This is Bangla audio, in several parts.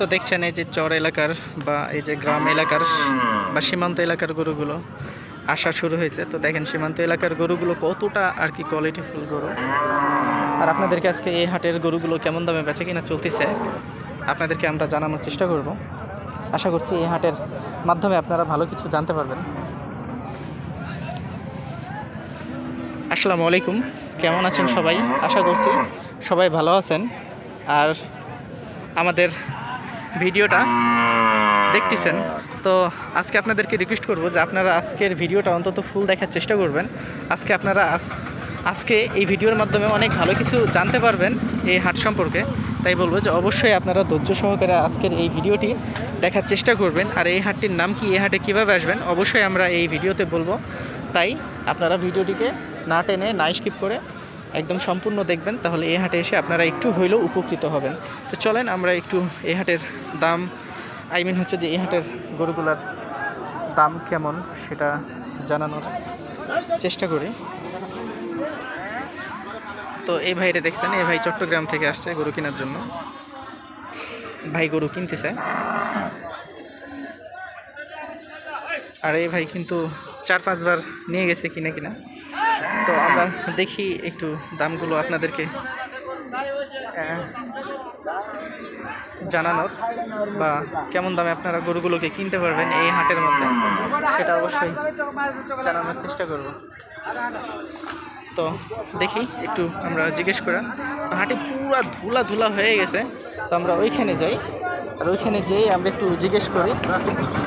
তো দেখছেন এই যে চর এলাকার বা এই যে গ্রাম এলাকার বা সীমান্ত এলাকার গরুগুলো আসা শুরু হয়েছে। তো দেখেন সীমান্ত এলাকার গরুগুলো কতটা আর কি কোয়ালিটিফুল গরু। আর আপনাদেরকে আজকে এই হাটের গরুগুলো কেমন দামে বেচে কিনা চলতেছে, আপনাদেরকে আমরা জানানোর চেষ্টা করব। আশা করছি এই হাটের মাধ্যমে আপনারা ভালো কিছু জানতে পারবেন। আসসালামু আলাইকুম, কেমন আছেন সবাই? আশা করছি সবাই ভালো আছেন। আর আমাদের ভিডিওটা দেখতেছেন। তো আজকে আপনাদেরকে রিকোয়েস্ট করব যে আপনারা আজকের ভিডিওটা অন্তত ফুল দেখার চেষ্টা করবেন। আজকে আপনারা আজ- আজকে এই ভিডিওর মাধ্যমে অনেক ভালো কিছু জানতে পারবেন এই হাট সম্পর্কে। তাই বলব যে অবশ্যই আপনারা ধৈর্য সহকারে আজকের এই ভিডিওটি দেখার চেষ্টা করবেন। আর এই হাটটির নাম কি, এই হাটে কীভাবে আসবেন, অবশ্যই আমরা এই ভিডিওতে বলব। তাই আপনারা ভিডিওটিকে না টেনে, না স্কিপ করে একদম সম্পূর্ণ দেখবেন, তাহলে এই হাটে এসে আপনারা একটু হইলেও উপকৃত হবেন। তো চলেন, আমরা একটু এই হাটের দাম আই মিন হচ্ছে যে এই হাটের গরুগুলার দাম কেমন সেটা জানানোর চেষ্টা করি। তো এই ভাইটা দেখছেন, এই ভাই চট্টগ্রাম থেকে আসছে গরু কেনার জন্য। ভাই গরু কিনতে কিনতেছে। আর এই ভাই কিন্তু চার পাঁচবার নিয়ে গেছে কিনা কিনা। তো আমরা দেখি একটু দামগুলো আপনাদেরকে জানানোর বা কেমন দামে আপনারা গরুগুলোকে কিনতে পারবেন এই হাটের মধ্যে সেটা অবশ্যই জানানোর চেষ্টা করব। তো দেখি একটু আমরা জিজ্ঞেস করা তো হাটে পুরা ধুলা ধুলা হয়ে গেছে তো আমরা ওইখানে যাই আর ওইখানে যেয়ে আমরা একটু জিজ্ঞেস করি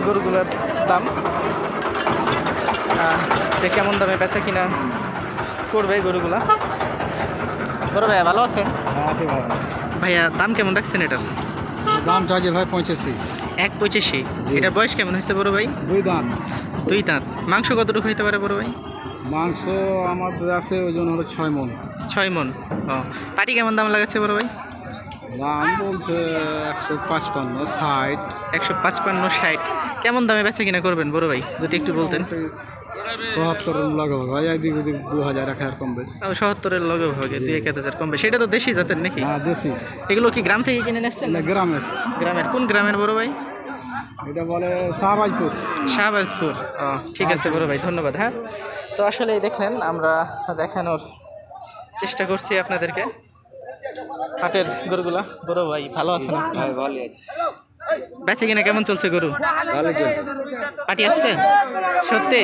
গরুগুলোর দাম যে কেমন দামে বেচা কিনা করবে গরুগুলা? বড় ভাইয়া ভালো আছেন ভাইয়া দাম কেমন রাখছেন এটার? দাম চাইছে ভাই পঁচাশি এক পঁচাশি। এটার বয়স কেমন হয়েছে বড় ভাই? দুই দাম দুই দাঁত। মাংস কতটুকু হইতে পারে বড় ভাই? মাংস আমাদের আছে ওই জন্য হলো ছয় মন। ছয় মন। ও পাটি কেমন দাম লাগাচ্ছে বড় ভাই? দাম বলছে একশো পাঁচপান্ন ষাট। একশো পাঁচপান্ন ষাট। কেমন দামে বেচা কিনা করবেন বড় ভাই? যদি একটু বলতেন। চুয়াত্তর লাগাবো ভাই এদিক ওদিক দু হাজার এক হাজার কম বেশ। তাও সত্তরের লগে ভাগে দুই এক হাজার কমবে সেটা তো দেশি জাতের নাকি? হ্যাঁ দেশি। এগুলো কি গ্রাম থেকে কিনে আসছেন? এটা গ্রামের। গ্রামের। কোন গ্রামের বড় ভাই? এটা বলে শাহবাজপুর। শাহবাজপুর। ও ঠিক আছে বড় ভাই ধন্যবাদ হ্যাঁ। তো আসলে দেখলেন আমরা দেখানোর চেষ্টা করছি আপনাদেরকে। হাটের গরুগুলা। বড় ভাই ভালো আছেন আপনি? ভালো আছে। বেচে কিনা কেমন চলছে গরু? ভালো পাটি আসছে? সত্যি?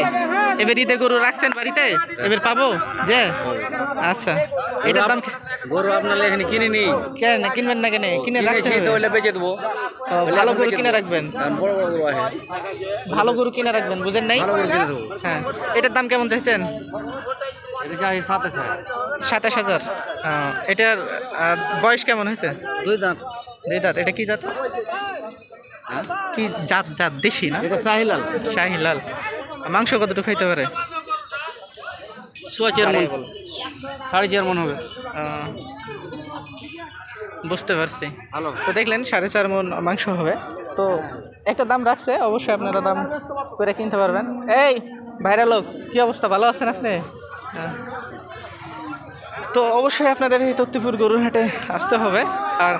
এবার ঈদে গরু রাখছেন বাড়িতে? এবার পাবো? যে? আচ্ছা। এটার দাম গরু আপনার এখানে কিনে নি কেন? কিনবেন না কেন? কিনে। হলে বেচে দেবো। ভালো গরু কিনে রাখবেন। আছে। ভালো গরু কিনে রাখবেন বুঝেন নাই? হ্যাঁ। এটার দাম কেমন চাইছেন? সাতাশ হাজার। এটার বয়স কেমন হয়েছে? দুই দাঁত। দুই দাঁত। এটা কি জাত? হ্যাঁ কি জাত জাত দেশি না? শাহিলাল। শাহি লাল মাংস কতটুকু খাইতে পারে? সোয়া মন সাড়ে মন হবে। বুঝতে পারছি। তো দেখলেন সাড়ে চার মন মাংস হবে। তো একটা দাম রাখছে অবশ্যই আপনারা দাম করে কিনতে পারবেন। এই ভাইরা লোক কি অবস্থা? ভালো আছেন আপনি? হ্যাঁ। তো অবশ্যই আপনাদের এই তত্ত্বপুর গরুর হাটে আসতে হবে। আর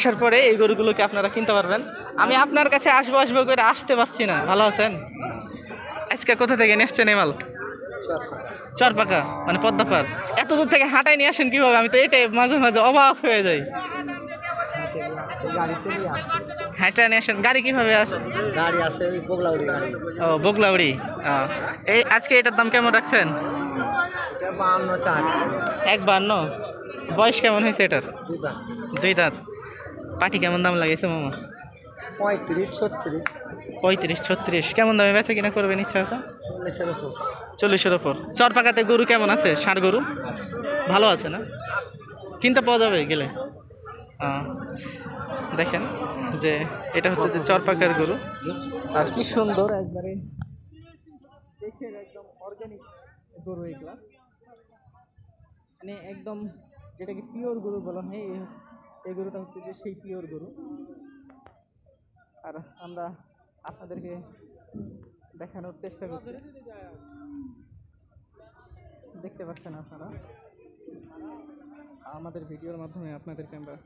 আসার পরে এই গরুগুলোকে আপনারা কিনতে পারবেন। আমি আপনার কাছে আসব আসব করে আসতে পারছি না। ভালো আছেন? আজকে কোথা থেকে? এসছেন এই মাল চর পাকা মানে পদ্মাপার। এত দূর থেকে হাঁটাই নিয়ে আসেন কীভাবে? আমি তো এটাই মাঝে মাঝে অবাক হয়ে যাই। হাঁটা নিয়ে আসেন। গাড়ি কীভাবে আসেন গাড়ি আছে ও বগলাউড়ি। এই আজকে এটার দাম কেমন রাখছেন? এক বান্ন বয়স কেমন হয়েছে এটার? দুই দাঁত। পাটি কেমন দাম লাগেছে মামা? পঁয়ত্রিশ ছত্রিশ। পঁয়ত্রিশ ছত্রিশ। কেমন দামে বেচে কিনা করবেন ইচ্ছা আছে? চল্লিশের ওপর। চর পাকাতে গরু কেমন আছে? ষাঁড় গরু? ভালো আছে না? কিনতে পাওয়া যাবে গেলে? দেখেন যে এটা হচ্ছে যে চর পাকার গরু। আর কি সুন্দর একবারে। দেশের একদম অর্গানিক গরু এগুলা। মানে একদম যেটাকে পিওর গরু বলা হয় এই- গরুটা হচ্ছে যে সেই পিওর গরু। আর আমরা আপনাদেরকে দেখানোর চেষ্টা করছি। দেখতে পাচ্ছেন আপনারা? আমাদের ভিডিওর মাধ্যমে আপনাদেরকে আমরা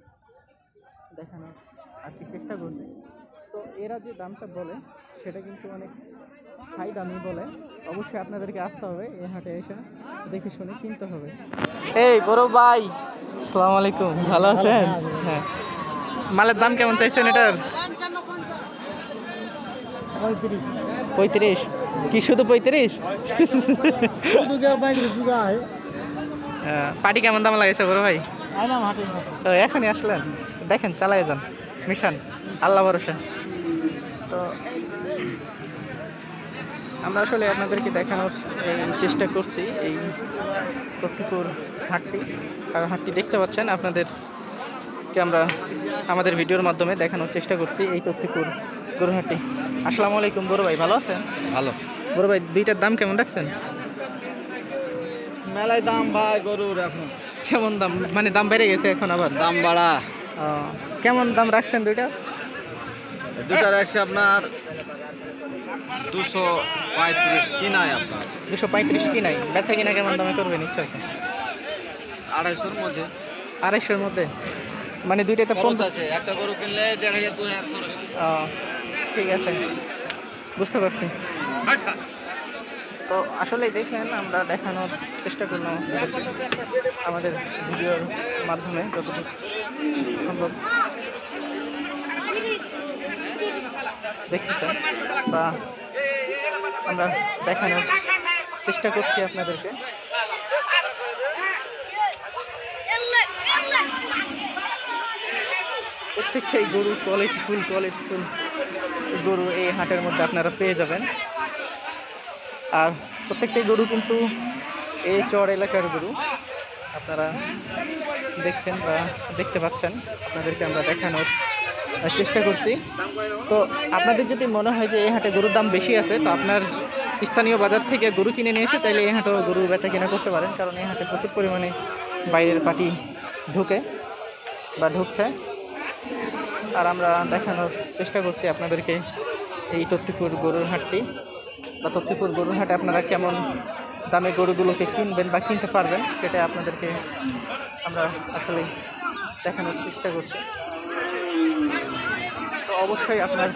দেখানোর আর কি চেষ্টা করছি। তো এরা যে দামটা বলে, সেটা কিন্তু অনেক হাই দামি বলে। অবশ্যই আপনাদেরকে আসতে হবে এই হাটে এসে। দেখে শুনে কিনতে হবে। এই বড় ভাই আসসালামু আলাইকুম। ভালো আছেন? হ্যাঁ। মালের দাম কেমন চাইছেন এটার? পঁয়ত্রিশ। কি শুধু পঁয়ত্রিশ? পাটি কেমন দাম লাগেছে বড় ভাই? তো এখনই আসলেন? দেখেন চালাই যান। মিশন আল্লাহ ভরসা। তো আমরা আসলে আপনাদেরকে দেখানোর এই চেষ্টা করছি এই কর্তিপুর হাটটি। কারণ হাটটি দেখতে পাচ্ছেন আপনাদেরকে আমরা আমাদের ভিডিওর মাধ্যমে দেখানোর চেষ্টা করছি এই তত্তিপুর গরুহাটটি আসসালামু আলাইকুম বড় ভাই ভালো আছেন? ভালো। বড় ভাই দুইটার দাম কেমন রাখছেন? মেলায় দাম ভাই গরুর এখন। কেমন দাম? মানে দাম বেড়ে গেছে এখন আবার? দাম বাড়া। কেমন দাম রাখছেন দুইটা দুটা রাখছে আপনার দুশো পঁয়ত্রিশ কিনায় আপনার? দুশো পঁয়ত্রিশ কি নাই? বেচা কিনা কেমন দামে করবেন? ইচ্ছা আছে? আড়াইশোর মধ্যে। আড়াইশোর মধ্যে? মানে দুইটাতে পনেরো আছে একটা গরু কিনলে দেড় হাজার দু হাজার খরচ। ও, ঠিক আছে। বুঝতে পারছি। তো আসলেই দেখলেন আমরা দেখানোর চেষ্টা করলাম আমাদের ভিডিওর মাধ্যমে যতটুকু সম্ভব। দেখতেছেন। বা আমরা দেখানোর চেষ্টা করছি আপনাদেরকে। প্রত্যেকটাই গরু কোয়ালিটি ফুল কোয়ালিটি ফুল গরু এই হাটের মধ্যে আপনারা পেয়ে যাবেন। আর প্রত্যেকটাই গরু কিন্তু এই চর এলাকার গরু। আপনারা দেখছেন বা দেখতে পাচ্ছেন। আপনাদেরকে আমরা দেখানোর চেষ্টা করছি। তো আপনাদের যদি মনে হয় যে এই হাটে গরুর দাম বেশি আছে, তো আপনার স্থানীয় বাজার থেকে গরু কিনে নিয়ে এসে চাইলে এই হাটেও গরু বেচা কিনা করতে পারেন, কারণ এই হাটে প্রচুর পরিমাণে বাইরের পাটি ঢুকে বা ঢুকছে। আর আমরা দেখানোর চেষ্টা করছি আপনাদেরকে এই তত্তিপুর গরুর হাটটি। বা তত্তিপুর গরুর হাটে আপনারা কেমন দামে গরুগুলোকে কিনবেন বা কিনতে পারবেন, সেটা আপনাদেরকে আমরা আসলে দেখানোর চেষ্টা করছি। অবশ্যই আপনার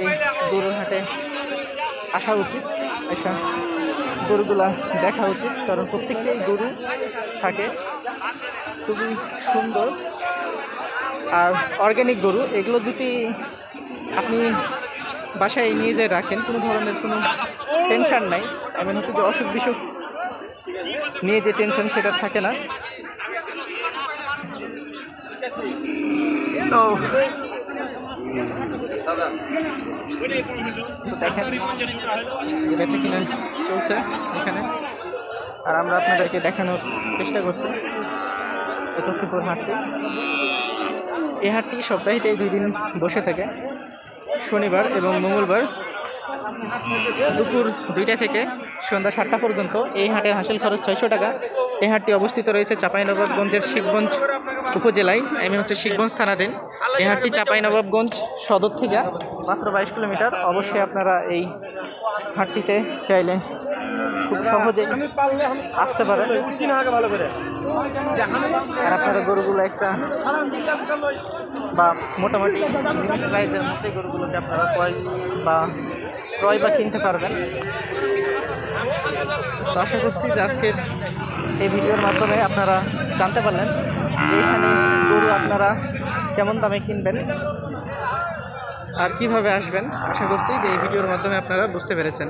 এই গরুর হাটে আসা উচিত। এসা গরুগুলা দেখা উচিত, কারণ প্রত্যেকটাই গরু থাকে। খুবই সুন্দর আর অর্গ্যানিক গরু। এগুলো যদি আপনি বাসায় নিয়ে যে রাখেন, কোনো ধরনের কোনো টেনশন নাই। এমন হচ্ছে যে অসুখ বিসুখ নিয়ে যে টেনশন সেটা থাকে না। তো চলছে এখানে। আর আমরা আপনাদেরকে দেখানোর চেষ্টা করছি তথ্যপুর হাটটি। এই হাটটি সপ্তাহেতে দুই দিন বসে থাকে, শনিবার এবং মঙ্গলবার দুপুর দুইটা থেকে সন্ধ্যা সাতটা পর্যন্ত। এই হাটের হাসিল খরচ ছয়শো টাকা। এই হাটটি অবস্থিত রয়েছে চাঁপাইনবাবগঞ্জের শিবগঞ্জ উপজেলায় আমি হচ্ছে শিবগঞ্জ থানাধীন। এই হাটটি চাঁপাইনবাবগঞ্জ সদর থেকে। মাত্র বাইশ কিলোমিটার। অবশ্যই আপনারা এই হাটটিতে চাইলে খুব সহজে আসতে পারেন। আর আপনারা গরুগুলো একটা বা মোটামুটি প্রাইজের মধ্যে গরুগুলোকে আপনারা ক্রয় বা ক্রয় বা কিনতে পারবেন। তো আশা করছি যে আজকের এই ভিডিওর মাধ্যমে আপনারা জানতে পারলেন যে এখানে গরু আপনারা কেমন দামে কিনবেন? আর কীভাবে আসবেন? আশা করছি যে এই ভিডিওর মাধ্যমে আপনারা বুঝতে পেরেছেন।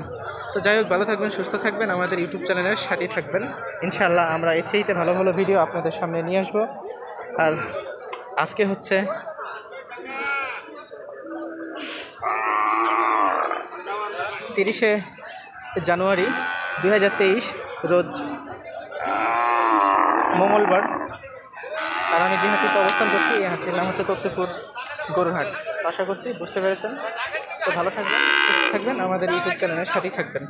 তো যাই হোক ভালো থাকবেন সুস্থ থাকবেন। আমাদের ইউটিউব চ্যানেলের সাথেই থাকবেন। ইনশাল্লাহ আমরা এর চাইতে ভালো ভালো ভিডিও আপনাদের সামনে নিয়ে আসব। আর আজকে হচ্ছে তিরিশে জানুয়ারি দু হাজার তেইশ রোজ মঙ্গলবার। আর আমি যে হাটটিতে অবস্থান করছি, এই হাটটির নাম হচ্ছে তত্ত্বপুর গরুরহাট। তো আশা করছি বুঝতে পেরেছেন। তো ভালো থাকবেন, সুস্থ থাকবেন। আমাদের ইউটিউব চ্যানেলের সাথেই থাকবেন।